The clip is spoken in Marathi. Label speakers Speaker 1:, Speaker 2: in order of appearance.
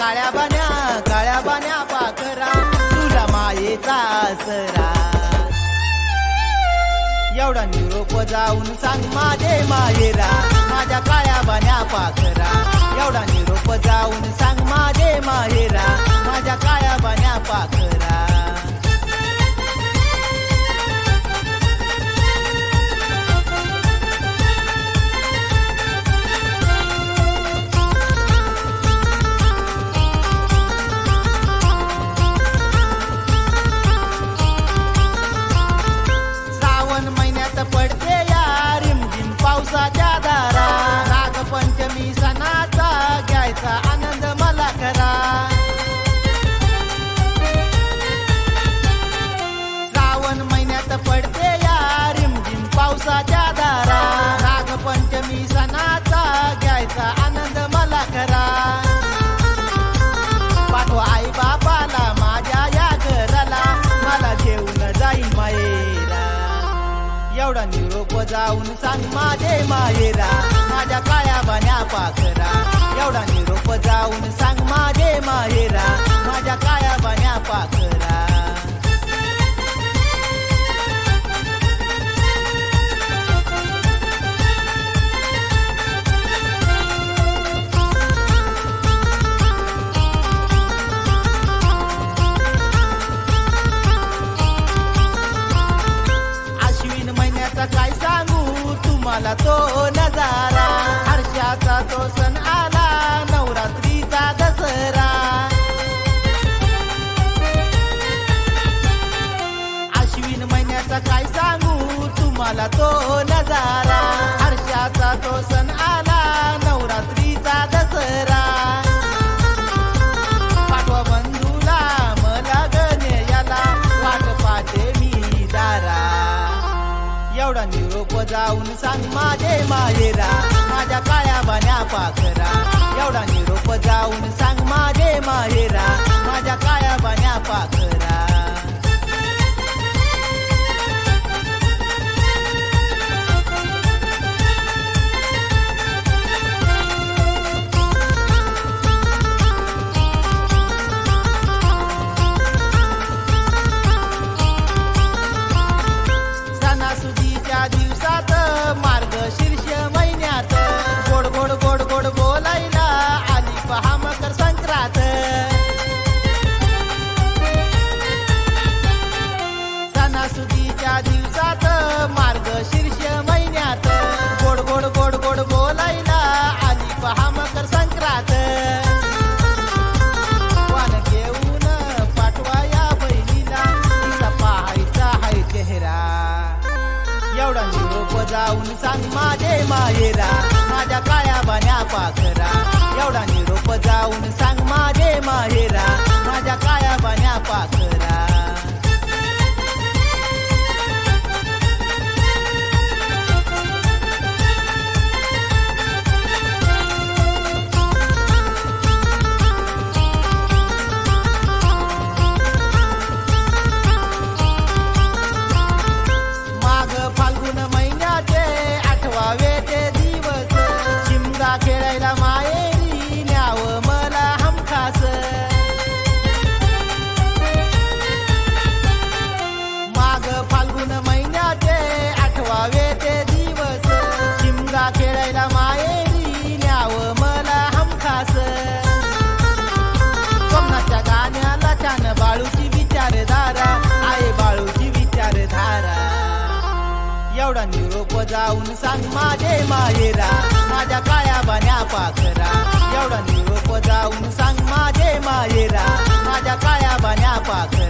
Speaker 1: काळ्या बाण्या काळ्या बाण्या पाखरा तुला मायेचा आसरा एवढा निरोप जाऊन सांग माझे मायेरा माझ्या काळ्या बाण्या पाखरा. एवढा निरोप जाऊन सांग माझे मायेरा माझ्या काळ्या बाण्या पाखरा. निरोप जाऊन सांग माझे मायेरा माझ्या काळ्या बाण्या पाखरा. एवढा निरोप जाऊन सांग आला तो नजारा. हर्षाचा तो सण आला नवरात्रीचा दसरा. अश्विन महिन्याचा काय सांगू तुम्हाला तो नजारा. एवढा निरोप जाऊन सांग माझे माहेरा माझ्या काळ्या बाण्या पाखरा. एवढा निरोप जाऊन सांग माझे माहेरा एवढा निरोप जाऊन सांग माझे माहेरा माझ्या काळ्या बाण्या पाखरा. एवढा निरोप जाऊन सांग माझे माहेरा माझ्या एवढा युरोप जाऊन सांग माझे माहेरा माझ्या काळ्या बाण्या पाखरा. एवढा युरोप जाऊन सांग माझे माहेरा माझ्या काळ्या बाण्या पाखरा.